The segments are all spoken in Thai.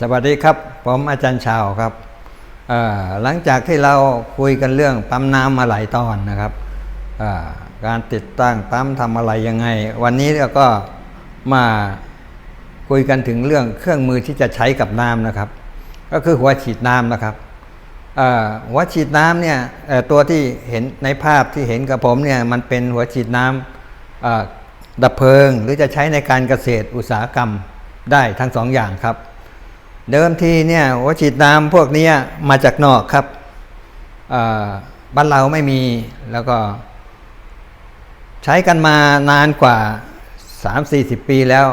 สวัสดีครับ ผมอาจารย์ชาวครับ หลังจากที่เราคุยกันเรื่องปั๊มน้ำมาหลายตอนนะครับ การติดตั้งปั๊มทำอะไรยังไง วันนี้เราก็มาคุยกันถึงเรื่องเครื่องมือที่จะใช้กับน้ำนะครับ ก็คือหัวฉีดน้ำนะครับหัวฉีดน้ำเนี่ยตัวที่เห็นในภาพที่เห็นกับผมเนี่ยมันเป็นหัวฉีดน้ำดับเพลิง หรือจะใช้ในการเกษตรอุตสาหกรรมได้ทั้งสองอย่างครับ เดิมทีเนี่ยหัวฉีดน้ำพวกนี้มาจากนอกครับบ้านเราไม่มีแล้วก็ ใช้กันมานานกว่า 3-40 ปีแล้ว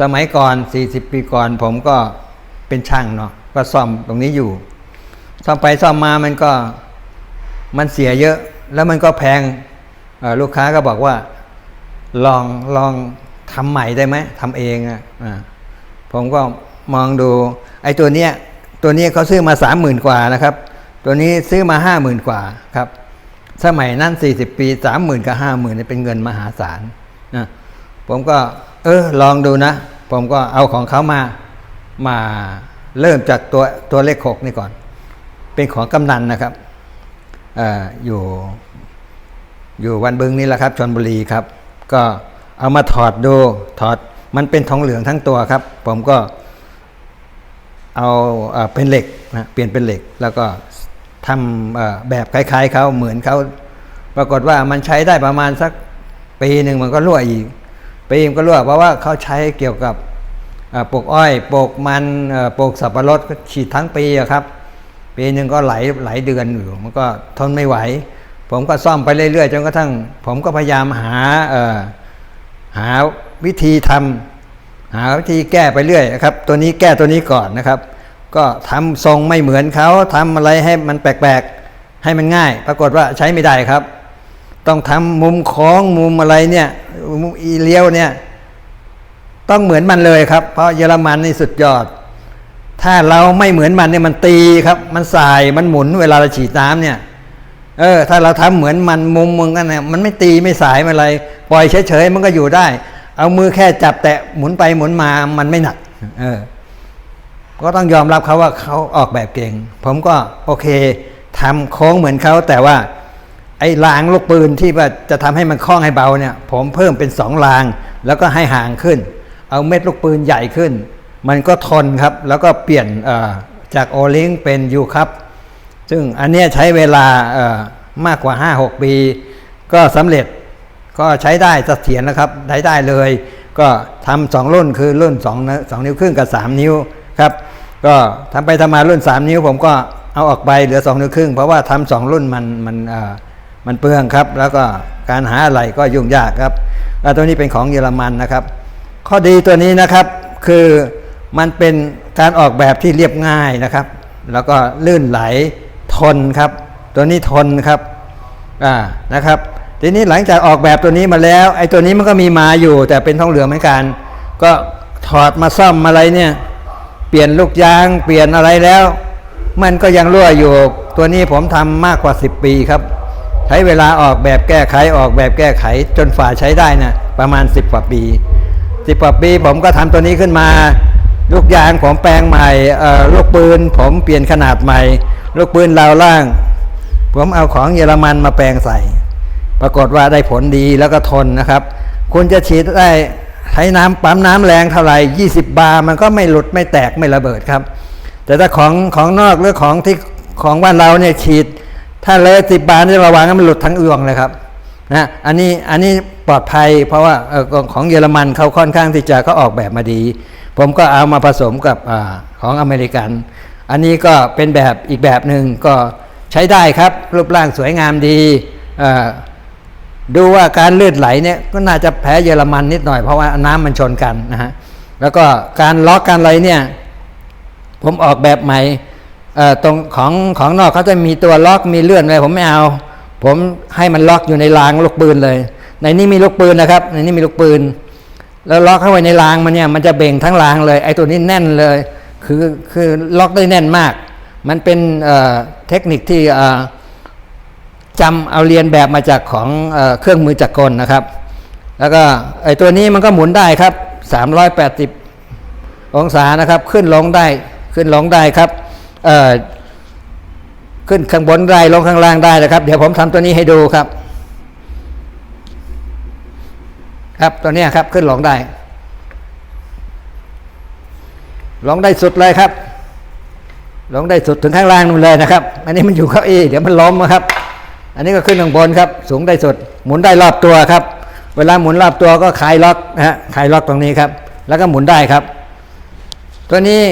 สมัยก่อน 40 ปีก่อน ผมก็เป็นช่างเนาะก็ซ่อมตรงนี้อยู่ ซ่อมไปซ่อมมามันก็มันเสียเยอะ แล้วมันก็แพงลูกค้าก็บอกว่า ลองลองทำใหม่ได้ไหมทำเองอะอะผมก็ มองดู ไอ้ตัวเนี้ยตัวนี้เขาซื้อมาสามหมื่นกว่านะครับ ตัวนี้ซื้อมาห้าหมื่นกว่าครับ สมัยนั้นสี่สิบปีสามหมื่นกับห้าหมื่นเป็นเงินมหาศาลนะผมก็ เออลองดูนะ ผมก็เอาของเขามามาเริ่มจากตัวตัวเลขหกนี่ก่อน เป็นของกำนันนะครับเอออยู่อยู่วันบึงนี่แหละครับชนบุรีครับ ก็เอามาถอดดูถอดมันเป็นทองเหลืองทั้งตัวครับ ผมก็ เอาเป็นเหล็กนะเปลี่ยนเป็นเหล็ก แล้วก็ทำแบบคล้ายๆเขาเหมือนเขาปรากฏว่ามันใช้ได้ประมาณสักปีหนึ่งมันก็รั่วอีกปีมันก็รั่วเพราะว่าเขาใช้เกี่ยวกับปลูกอ้อยปลูกมันปลูกสับปะรดก็ฉีดทั้งปีครับ ปีหนึ่งก็ไหลหลายเดือนอยู่มันก็ทนไม่ไหว ผมก็ซ่อมไปเรื่อยๆจนกระทั่ง ผมก็พยายามหาหาวิธีทำ หาวิธีแก้ไปเรื่อยนะครับ ตัวนี้แก้ตัวนี้ก่อนนะครับ ก็ทำทรงไม่เหมือนเขาทำอะไรให้มันแปลกๆ ให้มันง่าย ปรากฏว่าใช้ไม่ได้ครับ ต้องทำมุมโค้งมุมอะไรเนี่ยมุมอีเลี้ยวเนี่ยต้องเหมือนมันเลยครับ เพราะเยอรมันนี่สุดยอด ถ้าเราไม่เหมือนมันเนี่ยมันตีครับ มันสายมันหมุนเวลาเราฉีดน้ำเนี่ยเออถ้าเราทำเหมือนมันมุมมึงกันเนี่ยมันไม่ตีไม่สายอะไร ปล่อยเฉยๆมันก็อยู่ได้ เอามือแค่จับแตะหมุนไปหมุนมามันไม่หนัก เออ ก็ต้องยอมรับเขาว่าเขาออกแบบเก่ง ผมก็โอเคทำโค้งเหมือนเขาแต่ว่า ไอ้รางลูกปืนที่ว่าจะทำให้มันคล่องให้เบาเนี่ย ผมเพิ่มเป็นสองราง แล้วก็ให้ห่างขึ้น เอาเม็ดลูกปืนใหญ่ขึ้น มันก็ทนครับ แล้วก็เปลี่ยนจากโอลิงเป็นยูครับ ซึ่งอันเนี้ยใช้เวลามากกว่า 5-6 ปี ก็สำเร็จ ก็ใช้ได้เสถียรนะครับใช้ได้เลย ก็ทำสองรุ่นคือรุ่น2นะสองนิ้วครึ่งกับ 3 นิ้วครับก็ทำไปทำมารุ่น 3 นิ้ว ผมก็เอาออกไปเหลือ2นิ้วครึ่งเพราะว่าทำสองรุ่นมันมันเออมันเปลืองครับ แล้วก็การหาอะไรก็ยุ่งยากครับแล้วตัวนี้เป็นของเยอรมันนะครับ ข้อดีตัวนี้นะครับคือมันเป็นการออกแบบที่เรียบง่ายนะครับ แล้วก็ลื่นไหลทนครับ ตัวนี้ทนครับอ่านะครับ ทีนี้หลังจากออกแบบตัวนี้มาแล้ว ไอ้ตัวนี้มันก็มีมาอยู่ แต่เป็นทองเหลืองเหมือนกัน ก็ถอดมาซ่อมอะไรเนี่ย เปลี่ยนลูกยางเปลี่ยนอะไรแล้ว มันก็ยังรั่วอยู่ ตัวนี้ผมทำมากกว่า 10 ปีครับ ใช้เวลาออกแบบแก้ไขออกแบบแก้ไข จนฝ่าใช้ได้นะประมาณ 10 กว่าปี10กว่าปีผมก็ทำตัวนี้ขึ้นมา ลูกยางผมแปลงใหม่ลูกปืนผมเปลี่ยนขนาดใหม่ ลูกปืนราวล่าง ผมเอาของเยอรมันมาแปลงใส่ ปรากฏว่าได้ผลดีแล้วก็ทนนะครับ คุณจะฉีดได้ใช้น้ำปั๊มน้ำแรงเท่าไหร่ 20 บาร์มันก็ไม่หลุดไม่แตกไม่ระเบิดครับ แต่ถ้าของของนอกหรือของที่ของบ้านเราเนี่ยฉีด ถ้าเลยสิบบาร์นี่ระวังมันหลุดทั้งเอืองเลยครับนะอันนี้อันนี้ปลอดภัย เพราะว่าของเยอรมันเขาค่อนข้างที่จะเขาออกแบบมาดี ผมก็เอามาผสมกับอของอเมริกัน อันนี้ก็เป็นแบบอีกแบบหนึ่งก็ใช้ได้ครับ รูปร่างสวยงามดีอ่อ ดูว่าการเลื่นไหลเนี่ยก็น่าจะแพ้เยอรมันนิดหน่อยเพราะว่าน้ำมันชนกันนะฮะแล้วก็การล็อกการอะไรเนี่ยผมออกแบบใหม่ตรงของของนอกเขาจะมีตัวล็อกมีเลื่อนอะไรผมไม่เอา ผมให้มันล็อกอยู่ในรางลูกปืนเลย ในนี้มีลูกปืนนะครับ ในนี้มีลูกปืน แล้วล็อกเข้าไว้ในรางมันเนี่ยมันจะเบ่งทั้งรางเลยไอ้ตัวนี้แน่นเลย คือคือล็อกได้แน่นมาก มันเป็นเทคนิคที่ จำเอาเรียนแบบมาจากของเอเครื่องมือจักรกลนะครับ แล้วก็ไอตัวนี้มันก็หมุนได้ครับ 380 องศานะครับขึ้นลงได้ขึ้นลงได้ครับเอ่อขึ้นข้างบนได้ลงข้างล่างได้นะครับ เดี๋ยวผมทำตัวนี้ให้ดูครับ ครับตัวนี้ครับขึ้นลงได้ลงได้สุดเลยครับลงได้สุดถึงข้างล่างนู่นเลยนะครับ อันนี้มันอยู่เก้าอี้เดี๋ยวมันล้มนะครับ อันนี้ก็ขึ้นข้างบนครับ สูงได้สุด หมุนได้รอบตัวครับ เวลาหมุนรอบตัวก็คลายล็อกนะฮะคลายล็อกตรงนี้ครับ แล้วก็หมุนได้ครับ ตัวนี้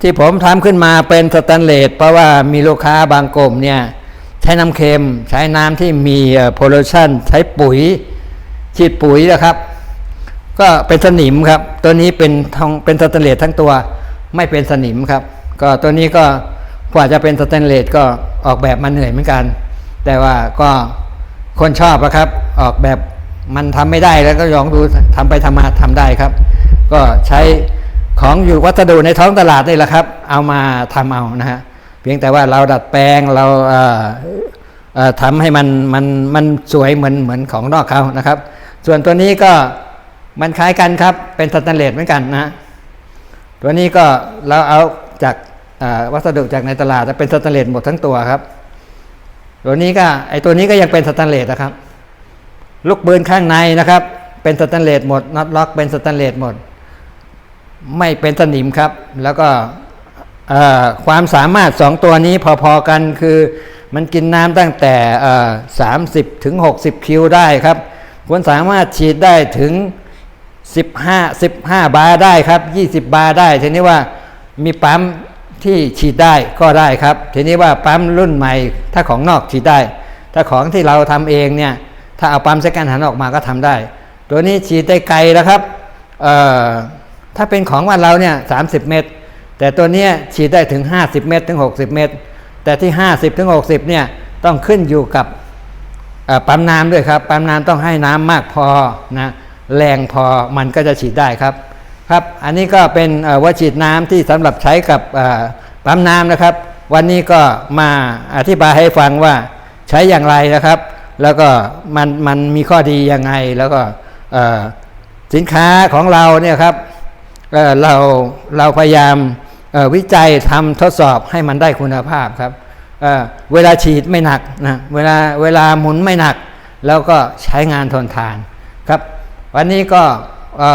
ที่ผมทำขึ้นมาเป็นสแตนเลสเพราะว่ามีลูกค้าบางกลุ่มเนี่ยใช้น้ำเค็มใช้น้ำที่มีโพลูชันใช้ปุ๋ยฉีดปุ๋ยนะครับ ก็เป็นสนิมครับ ตัวนี้เป็นทองเป็นสแตนเลสทั้งตัว ไม่เป็นสนิมครับ ก็ตัวนี้ก็ กว่าจะเป็นสแตนเลสก็ออกแบบมาเหนื่อยเหมือนกัน แต่ว่าก็คนชอบอะครับ ออกแบบมันทำไม่ได้แล้วก็ลองดูทำไปทำมาทำได้ครับ ก็ใช้ของอยู่วัสดุในท้องตลาดนี่แหละครับ เอามาทำเอานะฮะเพียงแต่ว่าเราดัดแปลงเราเอ่อเอ่อทำให้มันมันมันสวยเหมือนเหมือนของนอกเขานะครับ ส่วนตัวนี้ก็มันคล้ายกันครับเป็นสแตนเลสเหมือนกันนะตัวนี้ก็เราเอาจาก วัสดุจากในตลาดจะเป็นสแตนเลสหมดทั้งตัวครับ ตัวนี้ก็ไอตัวนี้ก็ยังเป็นสแตนเลสนะครับ ลูกปืนข้างในนะครับ เป็นสแตนเลสหมดน็อตล็อก เป็นสแตนเลสหมด ไม่เป็นสนิมครับ แล้วก็ความสามารถสองตัวนี้พอๆกันคือมันกินน้ำตั้งแต่สามสิบถึงหกสิบคิวได้ครับควรสามารถฉีดได้ถึง 15 15 บาร์ได้ครับ 20 บาร์ได้ทีนี้ว่ามีปั๊ม ที่ฉีดได้ก็ได้ครับ ทีนี้ว่าปั๊มรุ่นใหม่ ถ้าของนอกฉีดได้ ถ้าของที่เราทำเองเนี่ยถ้าเอาปั๊มเซกันหันออกมาก็ทำได้ ตัวนี้ฉีดได้ไกลแล้วครับเอ่อถ้าเป็นของวันเราเนี่ย30เมตร แต่ตัวนี้ฉีดได้ถึง 50 เมตรถึง 60 เมตร แต่ที่ 50ถึง60เนี่ยต้องขึ้นอยู่กับปั๊มน้ำด้วยครับ ปั๊มน้ำต้องให้น้ำมากพอนะแรงพอมันก็จะฉีดได้ครับ ครับ อันนี้ก็เป็นว่าฉีดน้ำที่สำหรับใช้กับปั๊มน้ำนะครับ วันนี้ก็มาอธิบายให้ฟังว่าใช้อย่างไรนะครับ แล้วก็มันมันมีข้อดียังไง แล้วก็สินค้าของเราเนี่ยครับเเราเราพยายามวิจัยทำทดสอบให้มันได้คุณภาพครับเเวลาฉีดไม่หนักนะเวลาเวลาหมุนไม่หนัก แล้วก็ใช้งานทนทานครับ วันนี้ก็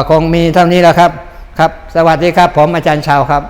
คงมีเท่านี้แล้วครับ ครับ สวัสดีครับ ผมอาจารย์ชาวครับ